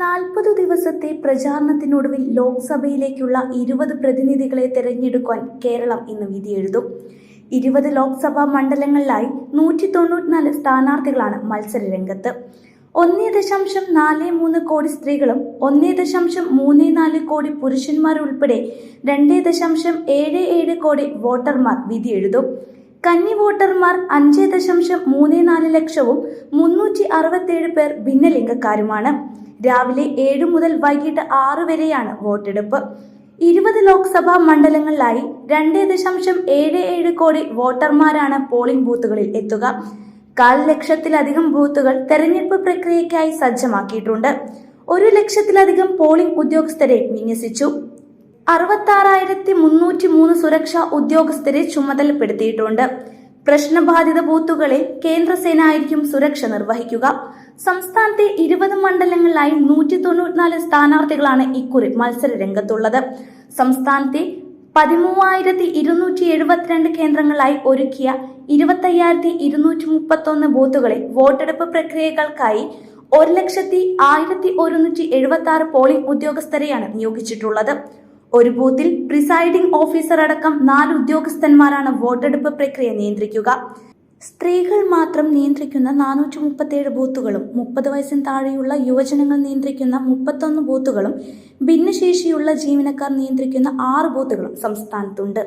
നാൽപ്പത് ദിവസത്തെ പ്രചാരണത്തിനൊടുവിൽ ലോക്സഭയിലേക്കുള്ള ഇരുപത് പ്രതിനിധികളെ തെരഞ്ഞെടുക്കാൻ കേരളം ഇന്ന് വിധിയെഴുതും ഇരുപത് ലോക്സഭാ മണ്ഡലങ്ങളിലായി നൂറ്റി തൊണ്ണൂറ്റിനാല് സ്ഥാനാർത്ഥികളാണ് മത്സര രംഗത്ത് ഒന്നേ ദശാംശം നാല് മൂന്ന് കോടി സ്ത്രീകളും ഒന്നേ ദശാംശം മൂന്ന് നാല് കോടി പുരുഷന്മാരുൾപ്പെടെ രണ്ടേ ദശാംശം ഏഴ് ഏഴ് കോടി വോട്ടർമാർ വിധിയെഴുതും കന്നി വോട്ടർമാർ അഞ്ച് ദശാംശം മൂന്ന് നാല് ലക്ഷവും മുന്നൂറ്റി അറുപത്തേഴ് പേർ ഭിന്നലിംഗക്കാരുമാണ്. രാവിലെ ഏഴ് മുതൽ വൈകിട്ട് ആറ് വരെയാണ് വോട്ടെടുപ്പ്. ഇരുപത് ലോക്സഭാ മണ്ഡലങ്ങളിലായി രണ്ട് ദശാംശം ഏഴ് ഏഴ് കോടി വോട്ടർമാരാണ് പോളിംഗ് ബൂത്തുകളിൽ എത്തുക. കാൽ ലക്ഷത്തിലധികം ബൂത്തുകൾ തെരഞ്ഞെടുപ്പ് പ്രക്രിയയ്ക്കായി സജ്ജമാക്കിയിട്ടുണ്ട്. ഒരു ലക്ഷത്തിലധികം പോളിംഗ് ഉദ്യോഗസ്ഥരെ വിന്യസിച്ചു. അറുപത്താറായിരത്തി മുന്നൂറ്റി മൂന്ന് സുരക്ഷാ ഉദ്യോഗസ്ഥരെ ചുമതലപ്പെടുത്തിയിട്ടുണ്ട്. പ്രശ്നബാധിത ബൂത്തുകളിൽ കേന്ദ്രസേന ആയിരിക്കും സുരക്ഷ നിർവഹിക്കുക. സംസ്ഥാനത്തെ ഇരുപത് മണ്ഡലങ്ങളിലായി നൂറ്റി തൊണ്ണൂറ്റിനാല് സ്ഥാനാർത്ഥികളാണ് ഇക്കുറി മത്സര രംഗത്തുള്ളത് സംസ്ഥാനത്തെ പതിമൂവായിരത്തി ഇരുന്നൂറ്റി എഴുപത്തിരണ്ട് കേന്ദ്രങ്ങളായി ഒരുക്കിയ ഇരുപത്തയ്യായിരത്തി ഇരുന്നൂറ്റി മുപ്പത്തൊന്ന് ബൂത്തുകളിൽ വോട്ടെടുപ്പ് പ്രക്രിയകൾക്കായി ഒരു ലക്ഷത്തി ആയിരത്തി ഒരുന്നൂറ്റി എഴുപത്തി ആറ് പോളിംഗ് ഉദ്യോഗസ്ഥരെയാണ് നിയോഗിച്ചിട്ടുള്ളത്. ഒരു ബൂത്തിൽ പ്രിസൈഡിംഗ് ഓഫീസർ അടക്കം നാല് ഉദ്യോഗസ്ഥന്മാരാണ് വോട്ടെടുപ്പ് പ്രക്രിയ നിയന്ത്രിക്കുക. സ്ത്രീകൾ മാത്രം നിയന്ത്രിക്കുന്ന നാനൂറ്റി മുപ്പത്തിയേഴ് ബൂത്തുകളും മുപ്പത് വയസ്സിന് താഴെയുള്ള യുവജനങ്ങൾ നിയന്ത്രിക്കുന്ന മുപ്പത്തൊന്ന് ബൂത്തുകളും ഭിന്നശേഷിയുള്ള ജീവനക്കാർ നിയന്ത്രിക്കുന്ന ആറ് ബൂത്തുകളും സംസ്ഥാനത്തുണ്ട്.